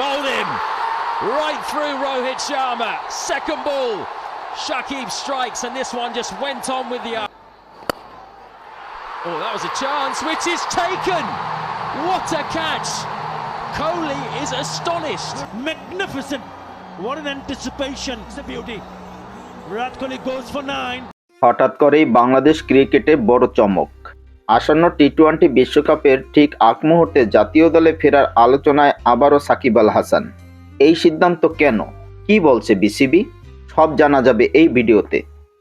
bowled him right through Rohit Sharma. Second ball, Shakib strikes, and this one just went on with the. Oh, that was a chance, which is taken. What a catch! Kohli is astonished. Magnificent. What an anticipation. It's a beauty. Virat Kohli goes for nine. হঠাৎ করেই বাংলাদেশ ক্রিকেটে বড় চমক আসন্ন T twenty বিশ্বকাপের ঠিক আগ মুহূর্তে জাতীয় দলে ফেরার আলোচনায় আবারও সাকিব আল হাসান। এই সিদ্ধান্ত কেন? কি বলছে বিসিবি? সব জানা যাবে এই ভিডিওতে।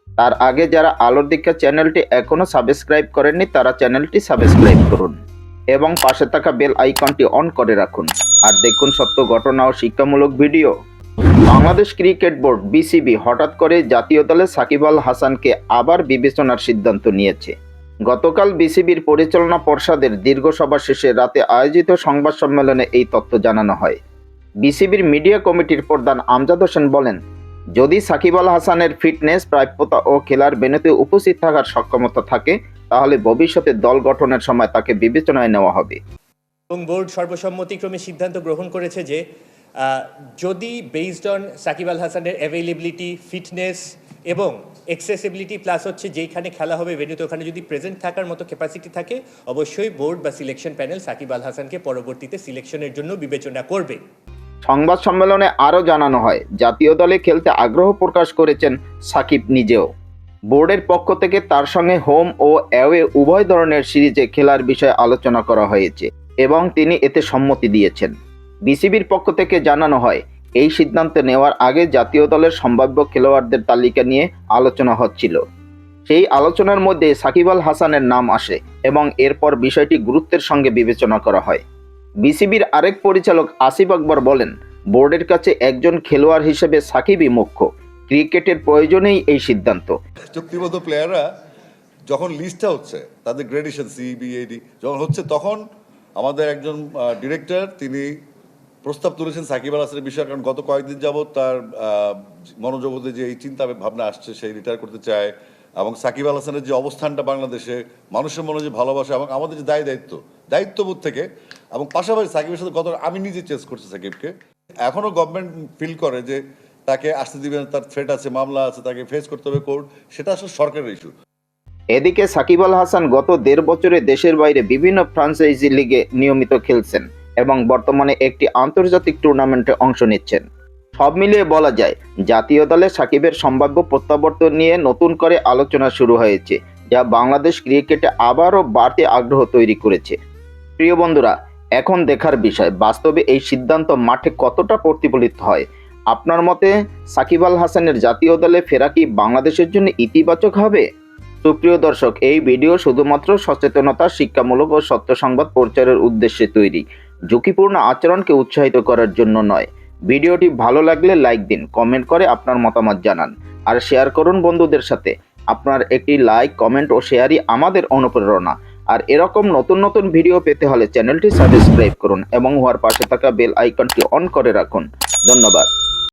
তার আগে যারা আলোর দীক্ষা চ্যানেলটি এখনও সাবস্ক্রাইব করেননি, তারা চ্যানেলটি সাবস্ক্রাইব করুন এবং পাশে থাকা বেল আইকনটি অন করে রাখুন। আর দেখুন সত্য ঘটনা ও শিক্ষামূলক video. Bangladesh cricket board BCB হঠাৎ করে জাতীয় দলে সাকিব আল হাসানকে আবার বিবেচনার সিদ্ধান্ত নিয়েছে। গতকাল বিসিবির পরিচালনা পর্ষদের দীর্ঘ সভা শেষে রাতে আয়োজিত সংবাদ সম্মেলনে এই তথ্য জানানো হয়। বিসিবির মিডিয়া কমিটির প্রধান আমজাদ হোসেন বলেন, যদি সাকিব আল হাসানের ফিটনেস, প্রাপ্যতা ও খেলার বেনুতে উপস্থিত থাকার সক্ষমতা থাকে, তাহলে ভবিষ্যতে দল গঠনের সময় তাকে বিবেচনায় নেওয়া হবে। এবং বোর্ড সর্বসম্মতিক্রমে সিদ্ধান্ত গ্রহণ করেছে যে যদি বেসড অন সাকিব আল হাসানের অ্যাভেলেবিলিটি ফিটনেস এবং এক্সেসিবিলিটি প্লাস হচ্ছে যেইখানে খেলা হবে ভেন্যুতে ওখানে যদি প্রেজেন্ট থাকার মতো ক্যাপাসিটি থাকে, অবশ্যই বোর্ড বা সিলেকশন প্যানেল সাকিব আল হাসানকে পরবর্তীতে সিলেকশনের জন্য বিবেচনা করবে। সংবাদ সম্মেলনে আরও জানানো হয়, জাতীয় দলে খেলতে আগ্রহ প্রকাশ করেছেন সাকিব নিজেও। বোর্ডের পক্ষ থেকে তার সঙ্গে হোম ও অ্যাওয়ে উভয় ধরনের সিরিজে খেলার বিষয়ে আলোচনা করা হয়েছে এবং তিনি এতে সম্মতি দিয়েছেন। বিসিবির পক্ষ থেকে জানানো হয় এই সিদ্ধান্ত নেওয়ার আগে জাতীয় দলের সম্ভাব্য খেলোয়াড়দের তালিকা নিয়ে আলোচনা হচ্ছিল। সেই আলোচনার মধ্যে সাকিব আল হাসানের নাম আসে এবং এরপর বিষয়টি গুরুত্বের সঙ্গে বিবেচনা করা হয়। বিসিবির আরেক পরিচালক আসিফ আকবর বলেন, বোর্ডের কাছে একজন খেলোয়াড় হিসেবে সাকিবই মুখ্য। ক্রিকেটের প্রয়োজনেই এই সিদ্ধান্ত। চুক্তিবদ্ধ প্লেয়াররা যখন লিস্টটা হচ্ছে, তাদের গ্রেডেশন, সিবিএডি, যখন হচ্ছে তখন আমাদের একজন ডিরেক্টর, তিনি প্রস্তাব তুলেছেন সাকিব আল হাসানের বিষয়ে, কারণ গত কয়েকদিন যাবৎ তার মনোজগতে যে এই চিন্তা ভাবনা আসছে, সেই রিটায়ার করতে চায়। এবং সাকিব আল হাসানের যে অবস্থানটা বাংলাদেশে, মানুষের মনে যে ভালোবাসা এবং আমাদের যে দায় দায়িত্ব, দায়িত্ববোধ থেকে, এবং পাশাপাশি সাকিবের সাথে গত আমি নিজে চেস করছি সাকিবকে। এখনও গভর্নমেন্ট ফিল করে যে তাকে আসতে দিবেন তার থ্রেট আছে, মামলা আছে, তাকে ফেস করতে হবে কোর্ট সেটা আসলে সরকারের ইস্যু এদিকে সাকিব আল হাসান গত দেড় বছরে দেশের বাইরে বিভিন্ন ফ্রাঞ্চাইজি লিগে নিয়মিত খেলছেন। এবং বর্তমানে একটি আন্তর্জাতিক টুর্নামেন্টে অংশ নিচ্ছেন। সব মিলিয়ে বলা যায়, জাতীয় দলে সাকিবের সম্ভাব্য প্রত্যাবর্তন নিয়ে নতুন করে আলোচনা শুরু হয়েছে, যা বাংলাদেশ ক্রিকেটে আবারও বাড়তি আগ্রহ তৈরি করেছে। প্রিয় বন্ধুরা, এখন দেখার বিষয়, বাস্তবে এই সিদ্ধান্ত মাঠে কতটা প্রতিফলিত হয়? আপনার মতে সাকিব আল হাসানের জাতীয় দলে ফেরা কি বাংলাদেশের জন্য ইতিবাচক হবে? সুপ্রিয় দর্শক, এই ভিডিও শুধুমাত্র সচেতনতা, শিক্ষামূলক ও সত্য সংবাদ প্রচারের উদ্দেশ্যে তৈরি। ঝুঁকিপূর্ণ আচরণকে উৎসাহিত করার জন্য নয়। ভিডিওটি ভালো লাগলে লাইক দিন, কমেন্ট করে আপনার মতামত জানান আর শেয়ার করুন বন্ধুদের সাথে। আপনার একটি লাইক, কমেন্ট ও শেয়ারই আমাদের অনুপ্রেরণা। আর এরকম নতুন নতুন ভিডিও পেতে হলে চ্যানেলটি সাবস্ক্রাইব করুন এবং হওয়ার পাশে থাকা বেল আইকনটি অন করে রাখুন। ধন্যবাদ।